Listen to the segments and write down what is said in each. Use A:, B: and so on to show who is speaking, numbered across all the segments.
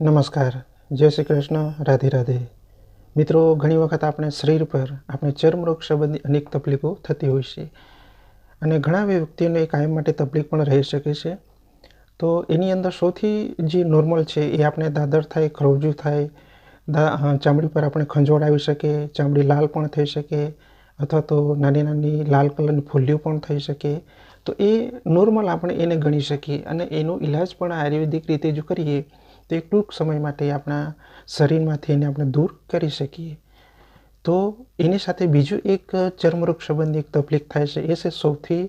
A: નમસ્કાર. જય શ્રી કૃષ્ણ. રાધે રાધે. મિત્રો, ઘણી વખત આપણે શરીર પર આપણે ચર્મરોગ સંબંધી અનેક તકલીફો થતી હોય છે અને ઘણા વ્યક્તિઓને કાયમ માટે તકલીફ પણ રહી શકે છે. તો એની અંદર સૌથી જે નોર્મલ છે એ આપણે દાદર થાય ખરવજું થાય ચામડી પર આપણે ખંજોળ આવી શકે, ચામડી લાલ પણ થઈ શકે અથવા તો નાની નાની લાલ કલરની ફૂલ્લીઓ પણ થઈ શકે. તો એ નોર્મલ આપણે એને ગણી શકીએ અને એનો ઈલાજ પણ આયુર્વેદિક રીતે જો કરીએ તો ટૂંક સમય માટે આપણા શરીરમાંથી એને આપણે દૂર કરી શકીએ. તો એની સાથે બીજું એક ચર્મરોગ સંબંધી એક તકલીફ થાય છે. એ છે સૌથી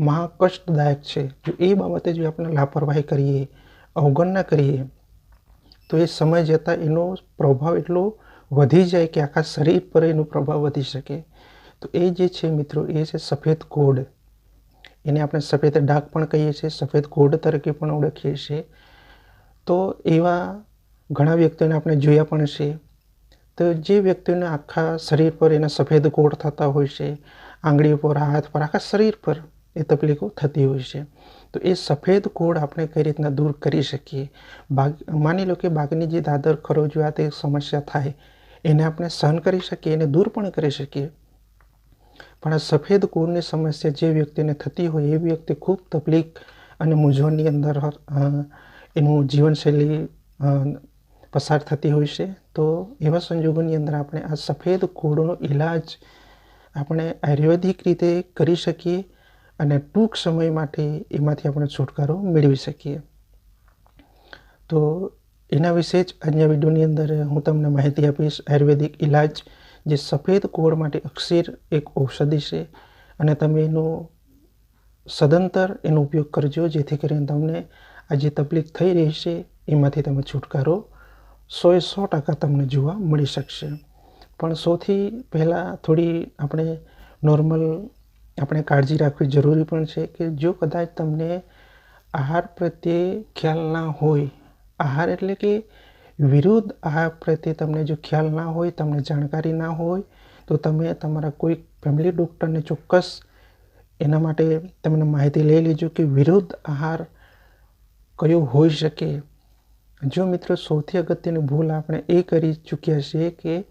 A: મહાકષ્ટદાયક છે. જો એ બાબતે જો આપણે લાપરવાહી કરીએ, અવગણના કરીએ, તો એ સમય જતાં એનો પ્રભાવ એટલો વધી જાય કે આખા શરીર પર એનો પ્રભાવ વધી શકે. તો એ જે છે મિત્રો, એ છે સફેદ કોડ. એને આપણે સફેદ ડાઘ પણ કહીએ છીએ, સફેદ કોડ તરીકે પણ ઓળખીએ છીએ. તો એવા ઘણા વ્યક્તિઓને આપણે જોયા પણ છે. તો જે વ્યક્તિઓને આખા શરીર પર એના સફેદ કોટ થતા હોય છે, આંગળી પર હાથ પર, આખા શરીર પર એ તકલીફો થતી હોય છે. તો એ સફેદ કોડ આપણે કઈ રીતના દૂર કરી શકીએ? બાગ, માની લો કે બાગની જે દાદર ખરોજો આ તે સમસ્યા થાય. એને આપણે સહન કરી શકીએ, એને દૂર પણ કરી શકીએ. પણ આ સફેદ કોડની સમસ્યા જે વ્યક્તિને થતી હોય, એ વ્યક્તિ ખૂબ તકલીફ અને મૂંઝવણની અંદર એનું જીવનશૈલી પસાર થતી હોય છે. તો એવા સંજોગોની અંદર આપણે આ સફેદ કોડનો ઈલાજ આપણે આયુર્વેદિક રીતે કરી શકીએ અને ટૂંક સમય માટે એમાંથી આપણે છુટકારો મેળવી શકીએ. તો એના વિશે જ આજના વિડીયોની અંદર હું તમને માહિતી આપીશ. આયુર્વેદિક ઈલાજ જે સફેદ કોળ માટે અક્ષીર એક ઔષધિ છે અને તમે એનો સદંતર એનો ઉપયોગ કરજો. જેથી કરીને તમને આ જે તકલીફ થઈ રહી છે, એમાંથી તમે છુટકારો સોએ સો ટકા તમને જોવા મળી શકશે. પણ સૌથી પહેલાં થોડી આપણે નોર્મલ આપણે કાળજી રાખવી જરૂરી પણ છે કે જો કદાચ તમને આહાર પ્રત્યે ખ્યાલ ના હોય, આહાર એટલે કે વિરુદ્ધ આહાર પ્રત્યે તમને જો ખ્યાલ ના હોય, તમને જાણકારી ના હોય, તો તમે તમારા કોઈ ફેમિલી ડૉક્ટરને ચોક્કસ એના માટે તમને માહિતી લઈ લેજો કે વિરુદ્ધ આહાર કયો હોઈ શકે? જો મિત્રો, સૌથી અગત્યની ભૂલ આપણે એ કરી ચૂક્યા છીએ કે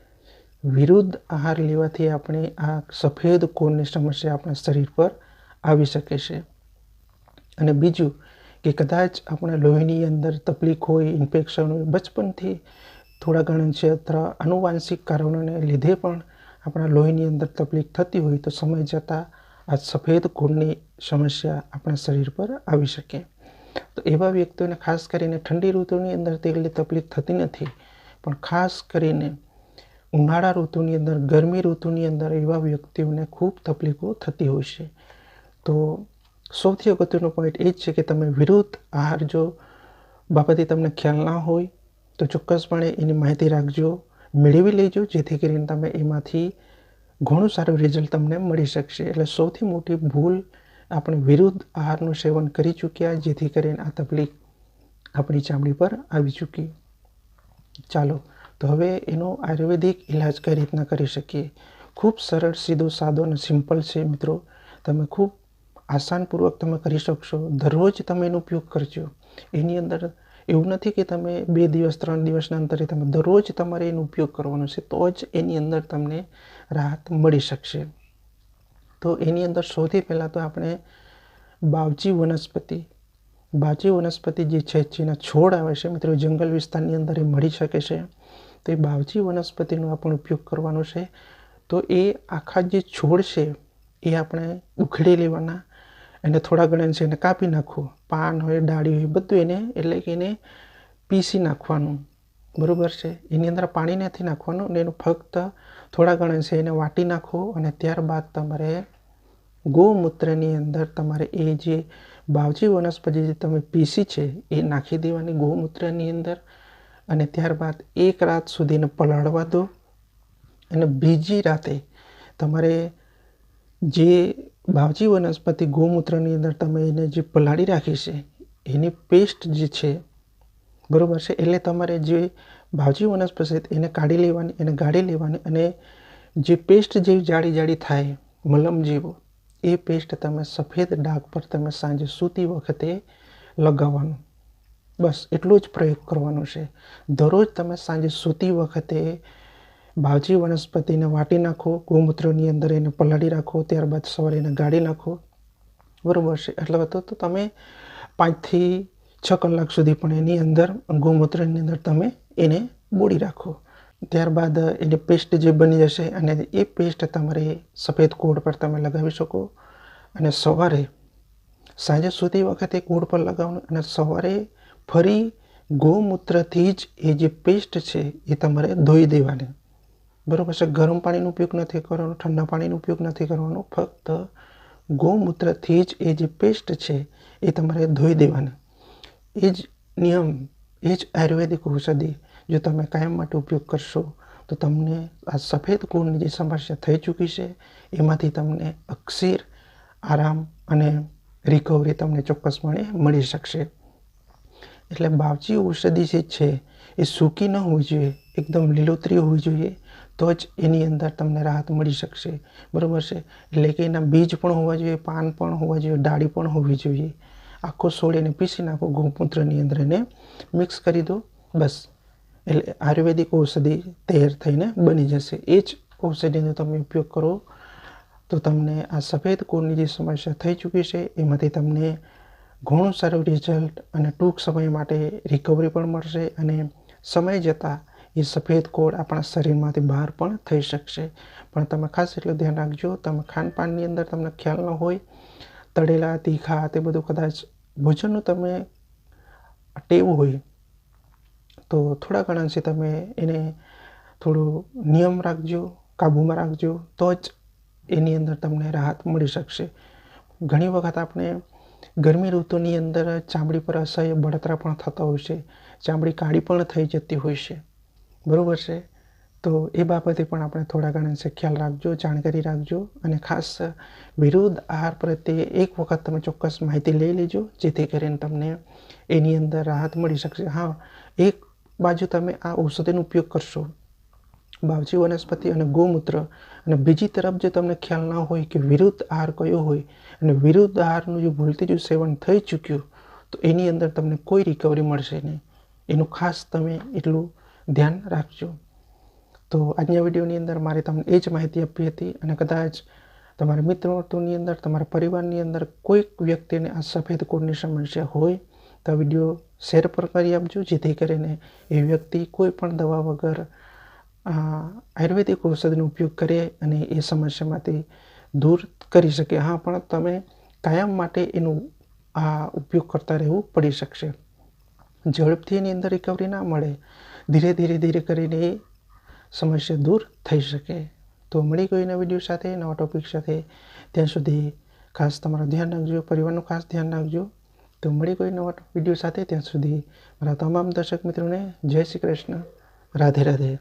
A: વિરુદ્ધ આહાર લેવાથી આપણે આ સફેદ કોરની સમસ્યા આપણા શરીર પર આવી શકે છે. અને બીજું કે કદાચ આપણા લોહીની અંદર તકલીફ હોય, ઇન્ફેક્શન હોય, બચપનથી થોડા ઘણા અથવા આનુવાંશિક કારણોને લીધે પણ આપણા લોહીની અંદર તકલીફ થતી હોય તો સમય જતાં આ સફેદ કોરની સમસ્યા આપણા શરીર પર આવી શકે. તો એવા વ્યક્તિઓને ખાસ કરીને ઠંડી ઋતુની અંદર તેટલી તકલીફ થતી નથી. પણ ખાસ કરીને ઉનાળા ઋતુની અંદર, ગરમી ઋતુની અંદર એવા વ્યક્તિઓને ખૂબ તકલીફો થતી હોય છે. તો સૌથી અગત્યનો પોઈન્ટ એ જ છે કે તમે વિરુદ્ધ આહાર જો બાબતે તમને ખ્યાલ ના હોય, તો ચોક્કસપણે એની માહિતી રાખજો, મેળવી લેજો, જેથી કરીને તમે એમાંથી ઘણું સારું રિઝલ્ટ તમને મળી શકશે. એટલે સૌથી મોટી ભૂલ આપણે વિરુદ્ધ આહારનું સેવન કરી ચૂક્યા, જેથી કરીને આ તકલીફ આપણી ચામડી પર આવી ચૂકી. ચાલો, તો હવે એનો આયુર્વેદિક ઇલાજ કઈ રીતના કરી શકીએ? ખૂબ સરળ, સીધો, સાદો અને સિમ્પલ છે મિત્રો. તમે ખૂબ આસાનપૂર્વક તમે કરી શકશો. દરરોજ તમે એનો ઉપયોગ કરજો. એની અંદર એવું નથી કે તમે બે દિવસ, ત્રણ દિવસના અંતરે તમે દરરોજ તમારે એનો ઉપયોગ કરવાનો છે, તો જ એની અંદર તમને રાહત મળી શકશે. તો એની અંદર સૌથી પહેલાં તો આપણે બાવજી વનસ્પતિ બાવજી વનસ્પતિ જે છે, જેના છોડ આવે છે, મિત્રો, જંગલ વિસ્તારની અંદર એ મળી શકે છે. તો એ બાવજી વનસ્પતિનો આપણે ઉપયોગ કરવાનો છે. તો એ આખા જે છોડ છે, એ આપણે ઉખેડી લેવાના. એને થોડા ઘણા છે એને કાપી નાખવું, પાન હોય, ડાળી હોય, બધું એને, એટલે કે એને પીસી નાખવાનું. બરાબર છે? એની અંદર પાણી નથી નાખવાનું અને એનું ફક્ત થોડા ઘણા છે એને વાટી નાખો અને ત્યારબાદ તમારે ગૌમૂત્રની અંદર તમારે એ જે બાવજી વનસ્પતિ જે તમે પીસી છે, એ નાખી દેવાની ગૌમૂત્રની અંદર અને ત્યારબાદ એક રાત સુધીને પલાળવા દો. અને બીજી રાતે તમારે જે બાવજી વનસ્પતિ ગૌમૂત્રની અંદર તમે એને જે પલાળી રાખી છે, એની પેસ્ટ જે છે, બરાબર છે? એટલે તમારે જે બાવજી વનસ્પતિ એને કાઢી લેવાની, એને ગાળી લેવાની અને જે પેસ્ટ જેવી જાડી જાડી થાય, મલમ જેવો, એ પેસ્ટ તમે સફેદ ડાઘ પર તમે સાંજે સૂતી વખતે લગાવવાનું. બસ એટલો જ પ્રયોગ કરવાનો છે. દરરોજ તમે સાંજે સૂતી વખતે ભાવજી વનસ્પતિને વાટી નાખો, ગૌમૂત્રની અંદર એને પલાળી રાખો, ત્યારબાદ સવારે એને ગાળી નાખો. બરાબર છે. એટલે તો તમે પાંચથી છ કલાક સુધી પણ એની અંદર ગૌમૂત્રની અંદર તમે એને બોળી રાખો. ત્યારબાદ એની પેસ્ટ જે બની જશે અને એ પેસ્ટ તમારે સફેદ કોડ પર તમે લગાવી શકો અને સવારે સાંજે સૂતી વખતે કોડ પર લગાવવાનું અને સવારે ફરી ગૌમૂત્રથી જ એ જે પેસ્ટ છે એ તમારે ધોઈ દેવાની. બરાબર છે? ગરમ પાણીનો ઉપયોગ નથી કરવાનો, ઠંડા પાણીનો ઉપયોગ નથી કરવાનો, ફક્ત ગૌમૂત્રથી જ એ જે પેસ્ટ છે એ તમારે ધોઈ દેવાની. એ જ નિયમ એ જ આયુર્વેદિક ઔષધિ, જો તમે કાયમ માટે ઉપયોગ કરશો, તો તમને આ સફેદ કુળની જે સમસ્યા થઈ ચૂકી છે, એમાંથી તમને અક્ષીર, આરામ અને રિકવરી તમને ચોક્કસપણે મળી શકશે. એટલે બાવચી ઔષધિ જે છે, એ સૂકી ન હોવી જોઈએ, એકદમ લીલોતરી હોવી જોઈએ, તો જ એની અંદર તમને રાહત મળી શકશે. બરાબર છે? એટલે કે એના બીજ પણ હોવા જોઈએ, પાન પણ હોવા જોઈએ, ડાળી પણ હોવી જોઈએ. આખો સોળીને પીસી નાખો ગૌમૂત્રની અંદર એને મિક્સ કરી દો. બસ. એટલે આયુર્વેદિક ઔષધિ તૈયાર થઈને બની જશે. એ જ ઔષધિનો તમે ઉપયોગ કરો તો તમને આ સફેદ કોરની જે સમસ્યા થઈ ચૂકી છે, એમાંથી તમને ઘણું સારું રિઝલ્ટ અને ટૂંક સમય માટે રિકવરી પણ મળશે અને સમય જતાં એ સફેદ કોડ આપણા શરીરમાંથી બહાર પણ થઈ શકશે. પણ તમે ખાસ એટલું ધ્યાન રાખજો, તમે ખાનપાનની અંદર તમને ખ્યાલ ન હોય તળેલા, તીખા તે બધું કદાચ ભોજનનું તમે ટેવ હોય, તો થોડા ઘણા અંશે તમે એને થોડું નિયમ રાખજો, કાબૂમાં રાખજો, તો જ એની અંદર તમને રાહત મળી શકશે. ઘણી વખત આપણે ગરમી ઋતુની અંદર ચામડી પર અસહ્ય બળતરા પણ થતા હોય છે, ચામડી કાળી પણ થઈ જતી હોય છે. બરાબર છે? તો એ બાબતે પણ આપણે થોડા ઘણા ખ્યાલ રાખજો, જાણકારી રાખજો અને ખાસ વિરુદ્ધ આહાર પ્રત્યે એક વખત તમે ચોક્કસ માહિતી લઈ લેજો, જેથી કરીને તમને એની અંદર રાહત મળી શકશે. હા, એક બાજુ તમે આ ઔષધિનો ઉપયોગ કરશો, બાવજી વનસ્પતિ અને ગૌમૂત્ર, અને બીજી તરફ જો તમને ખ્યાલ ના હોય કે વિરુદ્ધ આહાર કયો હોય, અને વિરુદ્ધ આહારનું જો ભૂલથી જો સેવન થઈ ચૂક્યું, તો એની અંદર તમને કોઈ રિકવરી મળશે નહીં. એનું ખાસ તમે એટલું ધ્યાન રાખજો. તો આજના વિડીયોની અંદર મારે તમને એ જ માહિતી આપી હતી અને કદાચ તમારા મિત્ર અંદર, તમારા પરિવારની અંદર કોઈક વ્યક્તિને આ સફેદ કોડની સમસ્યા હોય, તો વીડિયો શેર પર કરી આપજો, જેથી કરીને એ વ્યક્તિ કોઈ પણ દવા વગર આયુર્વેદિક ઔષધનો ઉપયોગ કરે અને એ સમસ્યામાંથી દૂર કરી શકે. હા, પણ તમે કાયમ માટે એનું આ ઉપયોગ કરતા રહેવું પડી શકશે. ઝડપથી એની અંદર રિકવરી ના મળે. ધીરે ધીરે ધીરે કરીને એ સમસ્યા દૂર થઈ શકે. તો મળી કોઈના વીડિયો સાથે, નવા ટોપિક સાથે, ત્યાં સુધી ખાસ તમારું ધ્યાન રાખજો, પરિવારનું ખાસ ધ્યાન રાખજો. તો મળી કોઈ નવા વીડિયો સાથે, ત્યાં સુધી મારા તમામ દર્શક મિત્રોને જય શ્રી કૃષ્ણ. રાધે રાધે.